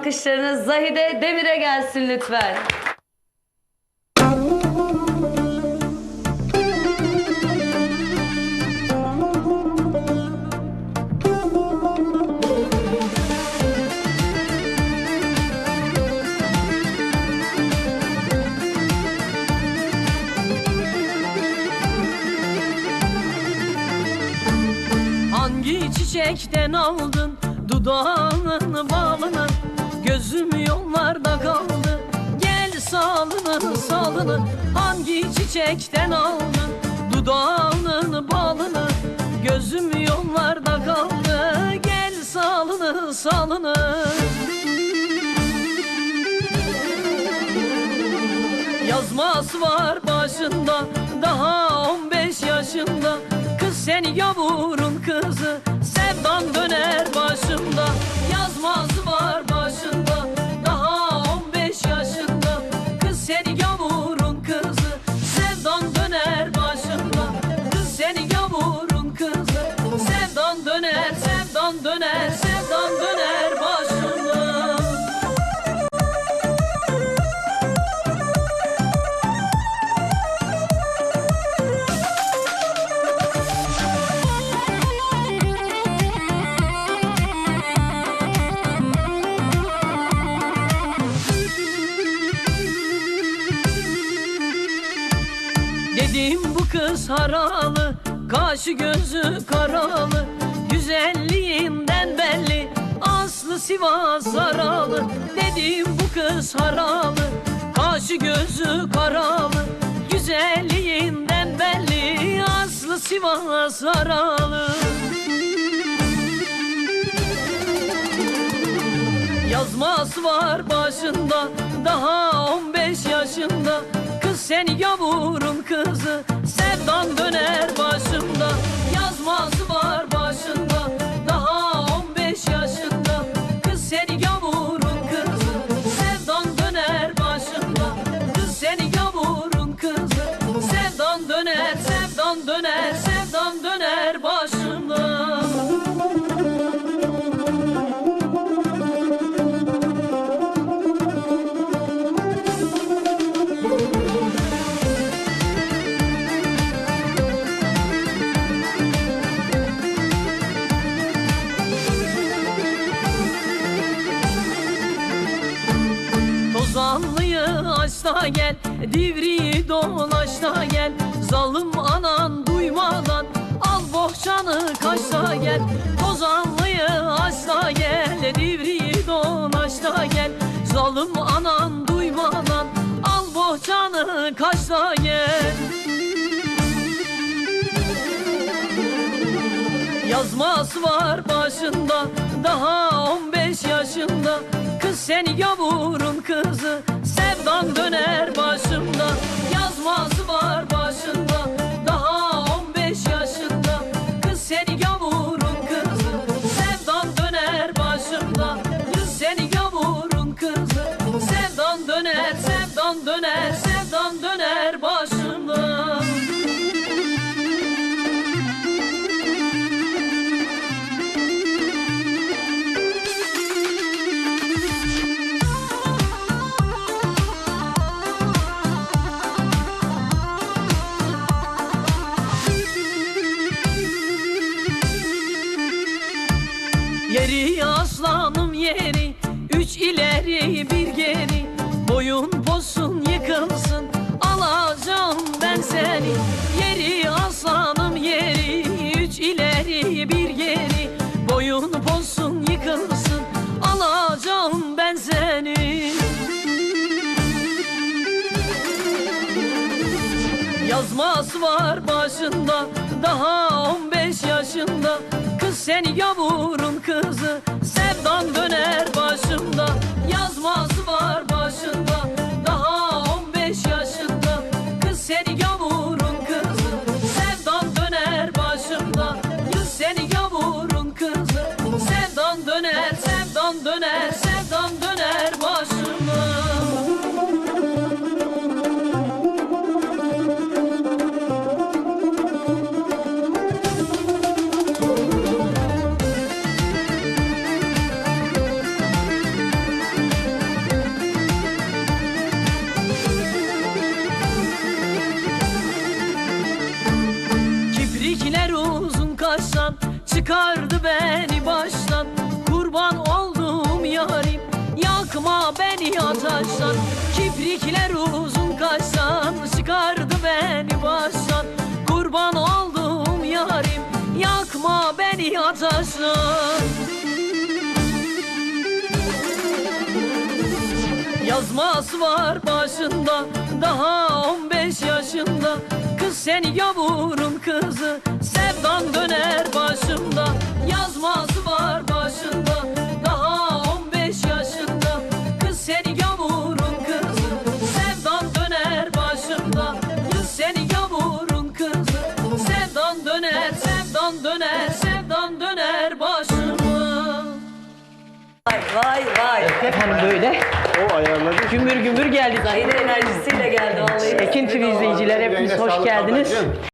alkışlarınız Zahide Demir'e gelsin lütfen. Hangi çiçekten aldın dudağının balını Gözüm yollarda kaldı. Gel salını salını Hangi çiçekten aldın? Dudağının balını Gözüm yollarda kaldı. Gel salını salını Yazması var başında. Daha 15 yaşında. Kız seni yavurun kızı. Sevdan döner başında döner sevdan döner başında Dedim bu kız haralı Kaşı gözü karalı Güzelliğinden belli. Aslı Sivas haralı Dedim bu kız haralı. Kaşı gözü karalı Güzelliğinden belli. Aslı Sivas haralı. Yazması var başında daha 15 yaşında. Kız seni yavurun kızı sevdan döner sevdan da gel Divriği dolaş da gel. Zalim anan duymadan Al bohçanı kaç da gel. Tozanlıyı aç da gel Divriği dolaş da gel. Zalim anan duymadan Al bohçanı kaç da gel. Yazması var başında daha 15 yaşında. Kız seni yavurun kızı sevdan döner başımda Boyun posun yıkılsın. Alacağım ben seni Yeri aslanım yeri Üç ileri bir geri. Boyun posun yıkılsın Alacağım ben seni. Yazması var başında daha 15 yaşında. Kız seni yavurun kızı çıkardı beni baştan. Kurban oldum yarim Yakma beni ateşten. Kiprikler uzun kaştan Çıkardı beni baştan. Kurban oldum yarim Yakma beni ateşten. Yazması var başında. Daha 15 yaşında Kız seni yavrum kızı Sevdan döner başımda Yazması var başında Daha 15 yaşında Kız seni yavrum kızı Sevdan döner başımda Kız seni yavrum kızı Sevdan döner, sevdan döner Sevdan döner başıma Vay vay vay. Efendim böyle O ayarladı. Gümbür gümbür geldik. Zahide enerjisiyle geldi vallahi. Ekin TV izleyiciler hepiniz hoş geldiniz.